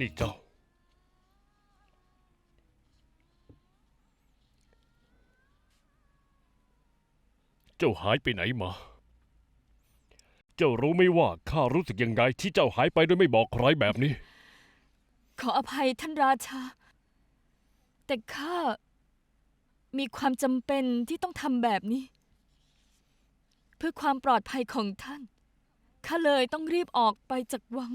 นี่เจ้า เจ้าหายไปไหนมา เจ้ารู้ไหมว่าข้ารู้สึกยังไงที่เจ้าหายไปโดยไม่บอกใครแบบนี้ ขออภัยท่านราชา แต่ข้ามีความจำเป็นที่ต้องทำแบบนี้ เพื่อความปลอดภัยของท่าน ข้าเลยต้องรีบออกไปจากวัง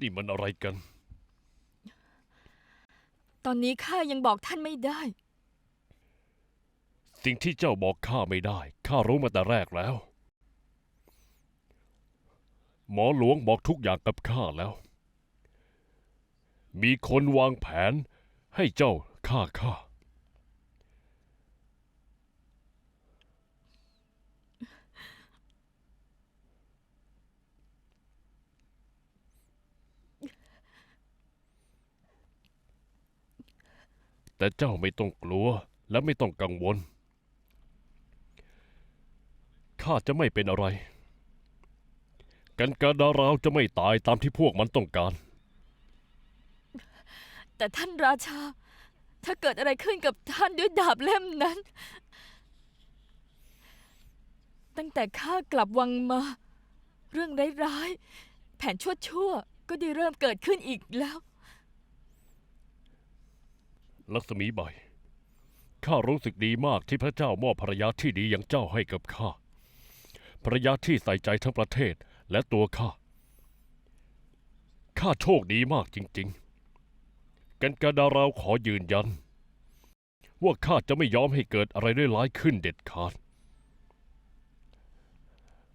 นี่มันอะไรกัน ตอนนี้ข้ายังบอกท่านไม่ได้ สิ่งที่เจ้าบอกข้าไม่ได้ ข้ารู้มาแต่แรกแล้ว หมอหลวงบอกทุกอย่างกับข้าแล้ว มีคนวางแผนให้เจ้าฆ่าข้า แต่เจ้าไม่ต้องกลัวและไม่ต้องกังวล ข้าจะไม่เป็นอะไร กันกาดาราวจะไม่ตายตามที่พวกมันต้องการ แต่ท่านราชา ถ้าเกิดอะไรขึ้นกับท่านด้วยดาบเล่มนั้น ตั้งแต่ข้ากลับวังมา เรื่องร้ายๆ แผนชั่วๆ ก็ได้เริ่มเกิดขึ้นอีกแล้ว ลักษมีใบข้ารู้สึกดีมากที่พระเจ้ามอบภรรยาที่ดีอย่างเจ้าให้กับข้าภรรยาที่ใส่ใจทั้งประเทศและตัวข้าข้าโชคดีมากจริง ๆ กันกาดาราวขอยืนยัน ว่าข้าจะไม่ยอมให้เกิดอะไรร้ายขึ้นเด็ดขาด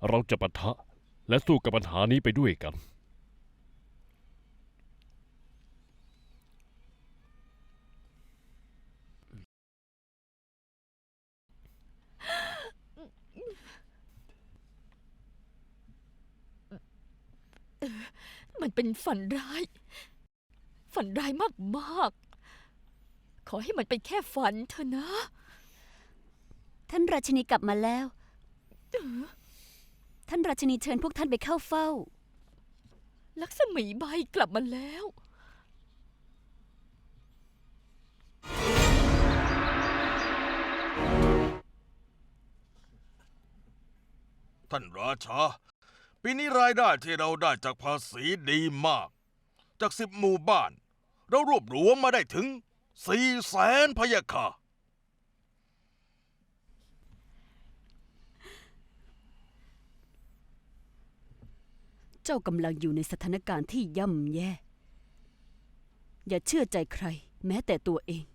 เราจะปะทะและสู้กับปัญหานี้ไปด้วยกัน มันเป็นฝันร้าย ฝันร้ายมากๆ ขอให้มันเป็นแค่ฝันเถอะนะ ท่านราชินีกลับมาแล้ว ท่านราชินีเชิญพวกท่านไปเข้าเฝ้า ลักษมีใบกลับมาแล้ว ท่านราชา ปีนี้รายได้ที่เราได้จากภาษีดีมาก จากสิบหมู่บ้าน เรารวบรวมมาได้ถึงสี่แสนพะยะค่ะ เจ้ากำลังอยู่ในสถานการณ์ที่ย่ำแย่ อย่าเชื่อใจใคร แม้แต่ตัวเอง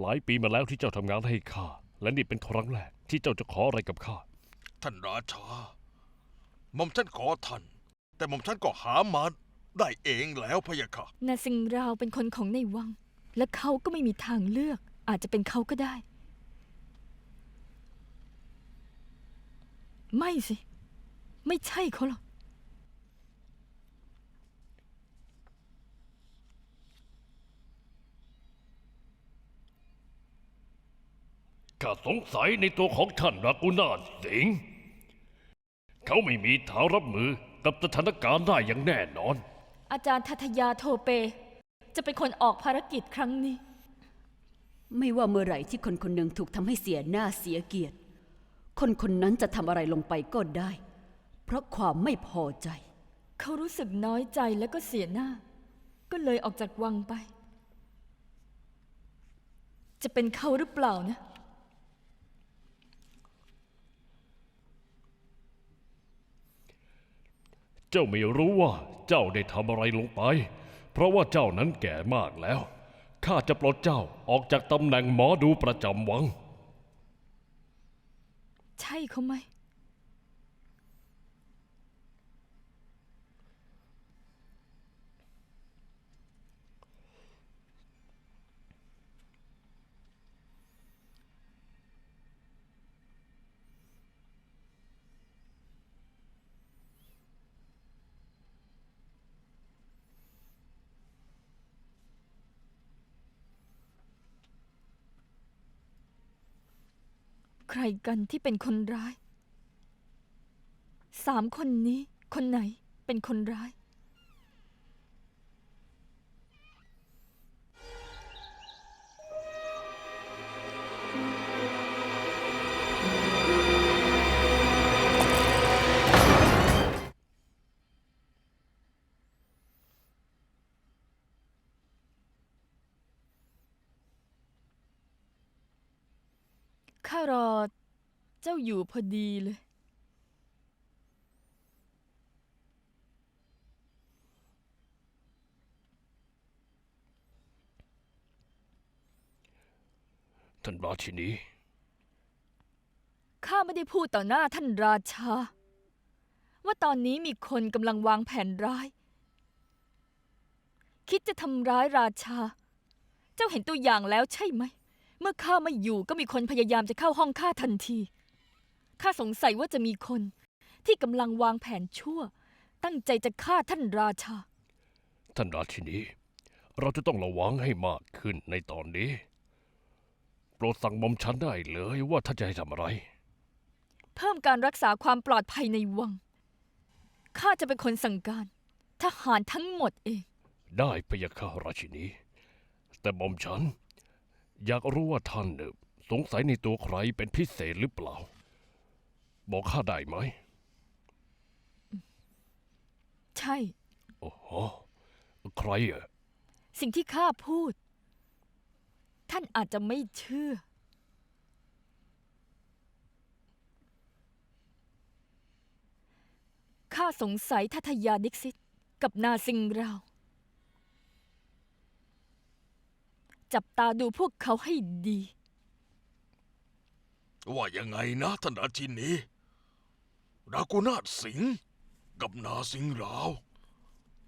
หลายปีมาแล้วที่เจ้าทำงานให้ข้า และนี่เป็นครั้งแรกที่เจ้าจะขออะไรกับข้า ท่านราชาหม่อมฉันขอท่าน แต่หม่อมฉันก็หามาได้เองแล้วพะยะค่ะ นาซิงราวเป็นคนของในวัง และเขาก็ไม่มีทางเลือก อาจจะเป็นเขาก็ได้ ไม่สิ ไม่ใช่เขาหรอก สงสัยในตัวของท่านรากุนาถสิงห์เขาไม่มีทางรับมือกับสถานการณ์ได้อย่างแน่นอน อาจารย์ทัทยาโทเป จะเป็นคนออกภารกิจครั้งนี้ ไม่ว่าเมื่อไหร่ที่คนคนหนึ่งถูกทำให้เสียหน้าเสียเกียรติ คนคนนั้นจะทำอะไรลงไปก็ได้ เพราะความไม่พอใจ เขารู้สึกน้อยใจแล้วก็เสียหน้า ก็เลยออกจากวังไป จะเป็นเขาหรือเปล่านะ เจ้าไม่รู้ว่าเจ้าได้ทำอะไรลงไป เพราะว่าเจ้านั้นแก่มากแล้ว ข้าจะปลดเจ้าออกจากตำแหน่งหมอดูประจำวัง ใช่เขาไหม ใครกันที่เป็นคนร้าย สามคนนี้คนไหนเป็นคนร้าย ข้ารอเจ้าอยู่พอดีเลย ท่านราชินี ข้าไม่ได้พูดต่อหน้าท่านราชา ว่าตอนนี้มีคนกำลังวางแผนร้าย คิดจะทำร้ายราชา เจ้าเห็นตัวอย่างแล้วใช่ไหม เมื่อข้าไม่อยู่ก็มีคนพยายามจะเข้าห้องข้าทันที ข้าสงสัยว่าจะมีคน ที่กำลังวางแผนชั่ว ตั้งใจจะฆ่าท่านราชา ท่านราชินี เราจะต้องระวังให้มากขึ้นในตอนนี้ โปรดสั่งหมอมฉันได้เลยว่าท่านจะให้ทำอะไร เพิ่มการรักษาความปลอดภัยในวัง ข้าจะเป็นคนสั่งการ ทหารทั้งหมดเอง ได้พะยะค่ะราชินี แต่หมอมฉัน อยากรู้ว่าท่านเนี่ยสงสัยในตัวใครเป็นพิเศษหรือเปล่า บอกข้าได้ไหม ใช่ โอ้โห ใครอะสิ่งที่ข้าพูด ท่านอาจจะไม่เชื่อ ข้าสงสัยทัทยาดิกซิตกับนาซิงราว จับตาดูพวกเขาให้ดี ว่ายังไงนะท่านราชินีรากุนาถสิงห์กับนาสิงห์ราว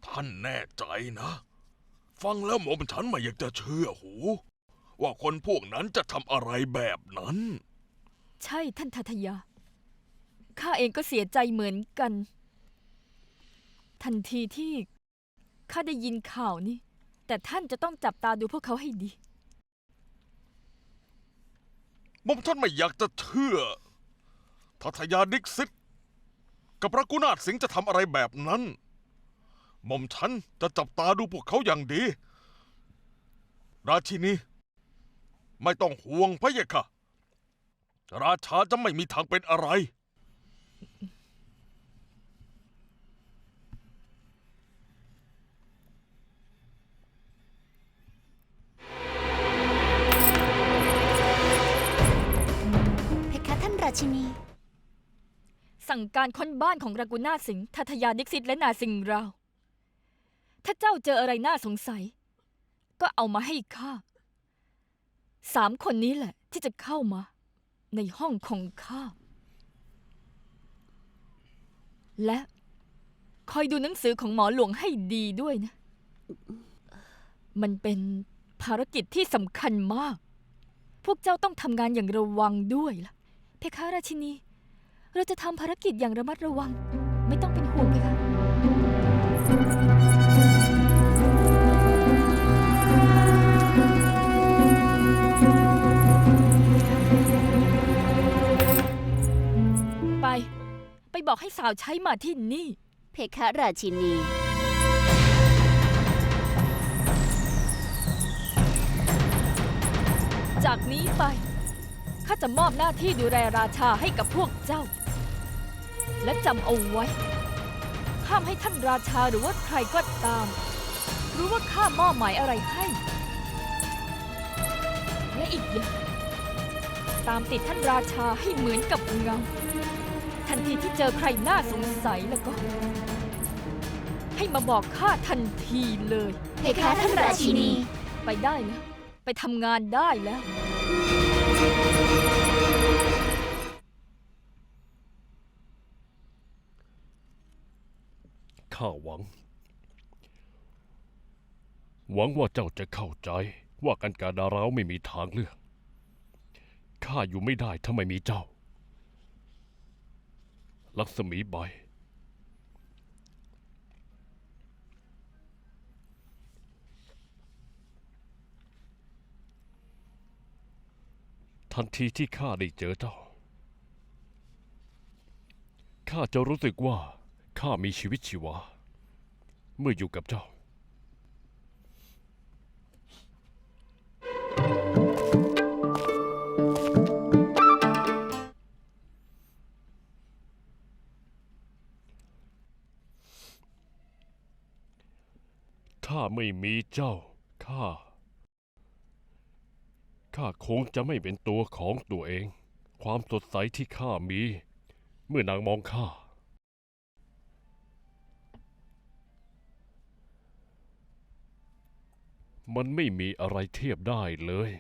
ท่านแน่ใจนะ ฟังแล้วหม่อมฉันไม่อยากจะเชื่อหู ว่าคนพวกนั้นจะทำอะไรแบบนั้น ใช่ท่านทัทยา ข้าเองก็เสียใจเหมือนกัน ทันทีที่ข้าได้ยินข่าวนี้ แต่ท่านจะต้องจับตาดูพวกเขาให้ดี หม่อมท่านไม่อยากจะเชื่อทัทยาดิกซิตกับรากุนาถสิงห์จะทำอะไรแบบนั้น หม่อมฉันจะจับตาดูพวกเขาอย่างดี ราชินีไม่ต้องห่วงพะเยะค่ะ ราชาจะไม่มีทางเป็นอะไร ชินี สั่งการค้นบ้านของรากุนาสิงห์ทัทยาดิกซิตและนาสิงราว ถ้าเจ้าเจออะไรน่าสงสัย ก็เอามาให้ข้าสามคนนี้แหละ ที่จะเข้ามา ในห้องของข้า และคอยดูหนังสือของหมอหลวงให้ดีด้วยนะ มันเป็นภารกิจที่สำคัญมาก พวกเจ้าต้องทำงานอย่างระวังด้วยล่ะ เพคะราชินี เราจะทำภารกิจอย่างระมัดระวัง ไม่ต้องเป็นห่วงเพคะไป ไปบอกให้สาวใช้มาที่นี่ เพคะราชินี จากนี้ไป ข้าจะมอบหน้าที่ดูแลราชาให้กับพวกเจ้า และจำเอาไว้ ห้ามให้ท่านราชาหรือว่าใครก็ตาม รู้ว่าข้ามอบหมายอะไรให้ และอีกอย่างตามติดท่านราชาให้เหมือนกับเงา ทันทีที่เจอใครน่าสงสัยแล้วก็ ให้มาบอกข้าทันทีเลยเพคะท่านราชินี ไปได้แล้วไปทำงานได้แล้ว ข้าหวัง หวังว่าเจ้าจะเข้าใจว่ากันการดาราวไม่มีทางเลือก ข้าอยู่ไม่ได้ถ้าไม่มีเจ้า ลักษมีใบ ทันทีที่ข้าได้เจอเจ้า ข้าจะรู้สึกว่าข้ามีชีวิตชีวา เมื่ออยู่กับเจ้าถ้าไม่มีเจ้า ข้า ข้าคงจะไม่เป็นตัวของตัวเอง ความสดใสที่ข้ามี เมื่อนางมองข้า มันไม่มีอะไรเทียบได้เลย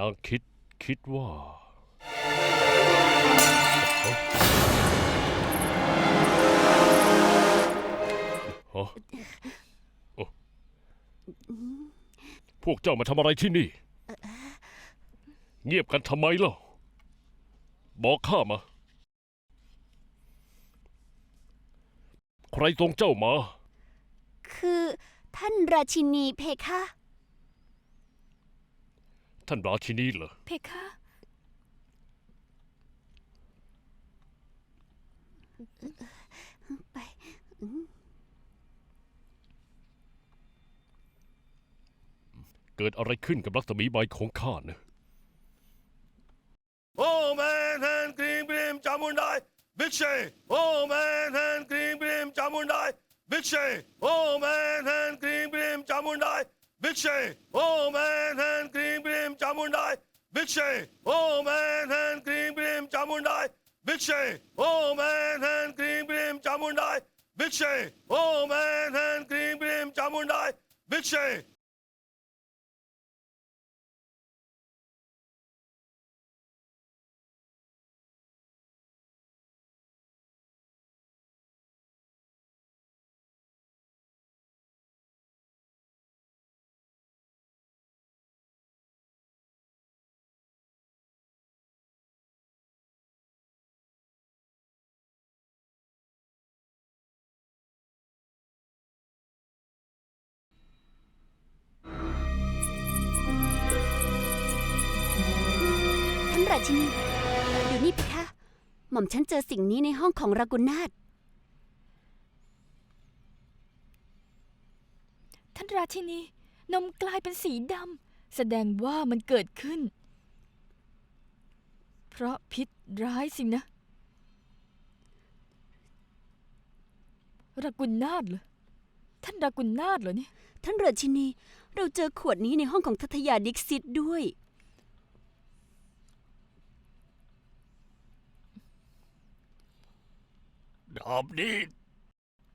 นางคิดคิดว่าฮะโอ้พวกเจ้ามาทำอะไรที่นี่ เงียบกันทำไมเล่า บอกข้ามา ใครส่งเจ้ามา คือท่านราชินีเพคะ ท่านราชินีเหรอ เพคะไปเกิดอะไรขึ้นกับรัศมีใบของข้านะ Oh man and cream cream chamundai big shay Oh man and cream cream chamundai big shay Oh man and cream cream chamundai big shay Oh man and cream cream chamundai big shay Oh man and cream cream chamundai big shay Oh man and cream cream chamundai big shay Oh man and cream cream chamundai big shay ท่านราชินีดู ಭಿಕ್ಷೆ ಓಂ ಹ್ಯಾನ್ ಹ್ಯಾನ್ cream cream ಚಾಮುಂಡಾಯ್ ಭಿಕ್ಷೆ ಓಂ ಹ್ಯಾನ್ ಹ್ಯಾನ್ cream cream ಚಾಮುಂಡಾಯ್ ಭಿಕ್ಷೆ ಓಂ ಹ್ಯಾನ್ ಹ್ಯಾನ್ ಕ್ರೀಂ ಕ್ರೀಂ ಚಾಮುಂಡಾಯ್ ಭಿಕ್ಷೆ ಓಂ ಹ್ಯಾನ್ ಹ್ಯಾನ್ ಕ್ರೀಂ ಕ್ರೀಂ ಚಾಮುಂಡಾಯ್ ಭಿಕ್ಷೆ นี่เพคะ หม่อมฉันเจอสิ่งนี้ในห้องของรากุนาถท่านราชินี นมกลายเป็นสีดำแสดงว่ามันเกิดขึ้น เพราะพิษร้ายสินะ รากุลนาถเหรอ ท่านรากุลนาถเหรอเนี่ย ท่านราชินี เราเจอขวดนี้ในห้องของทัตยาดิกซิตด้วย ดาบนี้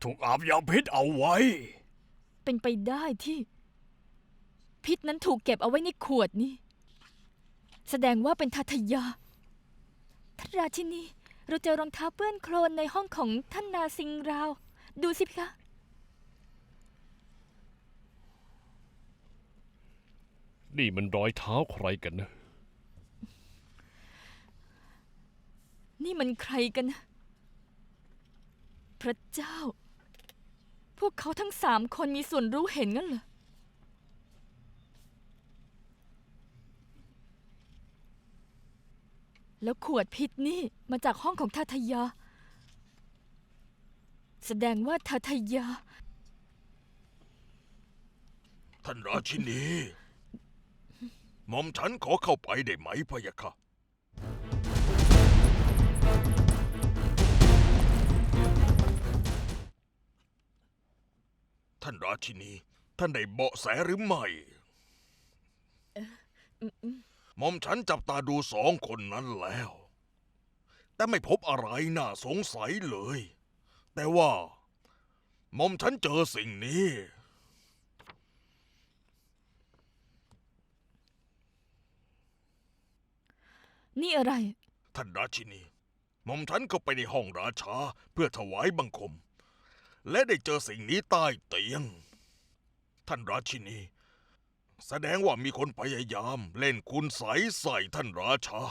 ถูกอาบยาพิษเอาไว้ เป็นไปได้ที่ พิษนั้นถูกเก็บเอาไว้ในขวดนี้ แสดงว่าเป็นทัตยาท่านราชินีเราเจอรองเท้าเปื้อนโคลนในห้องของท่านนาซิงราว ดูสิพี่คะนี่มันรอยเท้าใครกันนะ นี่มันใครกันนะพ ระเจ้า พวกเขาทั้งสามคนมีส่วนรู้เห็นงั้นเหรอ แล้วขวดพิษนี่มาจากห้องของทาทยา แสดงว่าทาทยา ท่านราชินีหม่อมฉันขอเข้าไปได้ไหมพะยะค่ะ ท่านราชินี ท่านได้เบาะแสหรือไม่ หม่อมฉันจับตาดูสองคนนั้นแล้ว แต่ไม่พบอะไรน่าสงสัยเลย แต่ว่า หม่อมฉันเจอสิ่งนี้ นี่อะไร ท่านราชินี หม่อมฉันก็ไปในห้องราชาเพื่อถวายบังคม และได้เจอสิ่งนี้ใต้เตียง ท่านราชินี แสดงว่ามีคนพยายามเล่นคุณใสยใส่ท่านราชา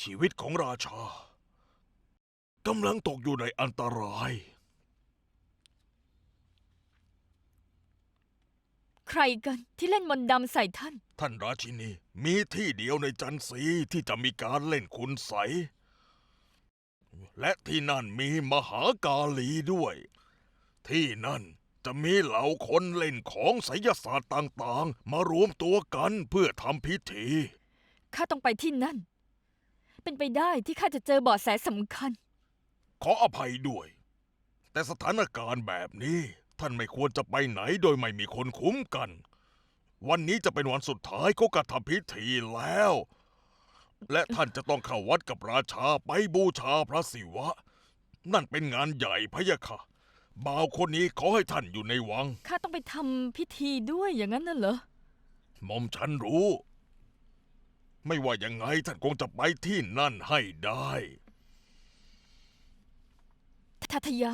ชีวิตของราชากำลังตกอยู่ในอันตราย ใครกันที่เล่นมนต์ดำใส่ท่าน ท่านราชินี มีที่เดียวในจันทรีที่จะมีการเล่นคุณใสย และที่นั่นมีมหากาลีด้วย ที่นั่นจะมีเหล่าคนเล่นของไสยศาสตร์ต่างๆ มารวมตัวกันเพื่อทำพิธี ข้าต้องไปที่นั่น เป็นไปได้ที่ข้าจะเจอเบาะแสสำคัญ ขออภัยด้วย แต่สถานการณ์แบบนี้ ท่านไม่ควรจะไปไหนโดยไม่มีคนคุ้มกัน วันนี้จะเป็นวันสุดท้ายของการทำพิธีแล้ว และท่านจะต้องเข้าวัดกับราชาไปบูชาพระศิวะ นั่นเป็นงานใหญ่พะยะค่ะ บ่าวคนนี้ขอให้ท่านอยู่ในวัง ข้าต้องไปทำพิธีด้วยอย่างนั้นน่ะเหรอ หม่อมฉันรู้ ไม่ว่ายังไงท่านคงจะไปที่นั่นให้ได้ ทัทยา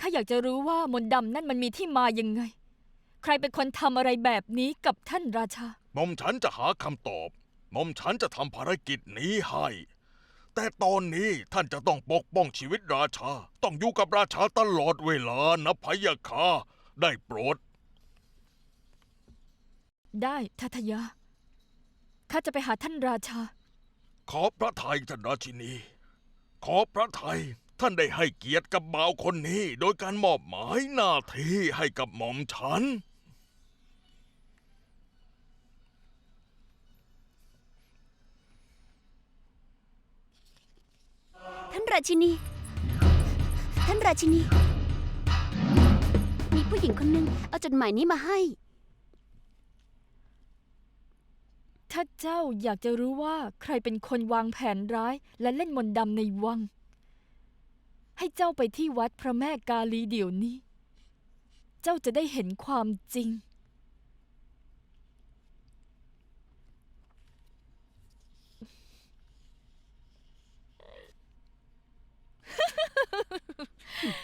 ข้าอยากจะรู้ว่ามนต์ดำนั่นมันมีที่มายังไง ใครเป็นคนทำอะไรแบบนี้กับท่านราชา หม่อมฉันจะหาคำตอบ หม่อมฉันจะทำภารกิจนี้ให้ แต่ตอนนี้ท่านจะต้องปกป้องชีวิตราชา ต้องอยู่กับราชาตลอดเวลานะพะยะค่ะได้โปรด ได้ทัทยา ข้าจะไปหาท่านราชา ขอพระทัยท่านราชินี ขอพระทัยท่านได้ให้เกียรติกับบ่าวคนนี้ โดยการมอบหมายหน้าที่ให้กับหม่อมฉัน ท่านราชินี ท่านราชินี มีผู้หญิงคนหนึ่งเอาจดหมายนี้มาให้ ถ้าเจ้าอยากจะรู้ว่าใครเป็นคนวางแผนร้ายและเล่นมนต์ดำในวัง ให้เจ้าไปที่วัดพระแม่กาลีเดี๋ยวนี้ เจ้าจะได้เห็นความจริง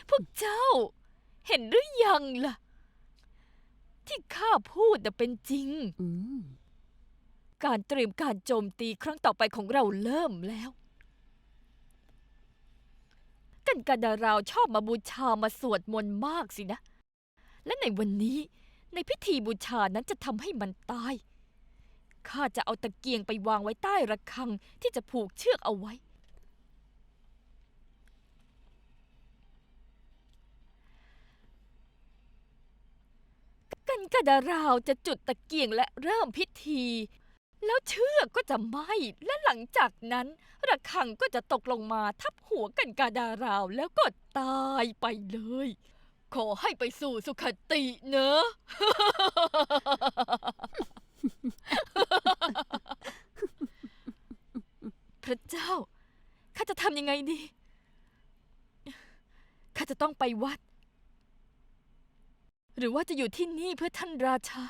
พวกเจ้า เห็นหรือยังล่ะ ที่ข้าพูดน่ะเป็นจริง อืม การเตรียมการโจมตีครั้งต่อไปของเราเริ่มแล้วกันกาดาราวชอบมาบูชามาสวดมนต์มากสินะ และในวันนี้ในพิธีบูชานั้นจะทำให้มันตาย ข้าจะเอาตะเกียงไปวางไว้ใต้ระฆังที่จะผูกเชือกเอาไว้ กันกาดาราวจะจุดตะเกียงและเริ่มพิธี แล้วเชือกก็จะไหม้และหลังจากนั้น ระฆังก็จะตกลงมาทับหัวกันกาดาราวแล้วก็ตายไปเลย ขอให้ไปสู่สุขติเนอะ พระเจ้า ข้าจะทำยังไงดี ข้าจะต้องไปวัด หรือว่าจะอยู่ที่นี่เพื่อท่านราชา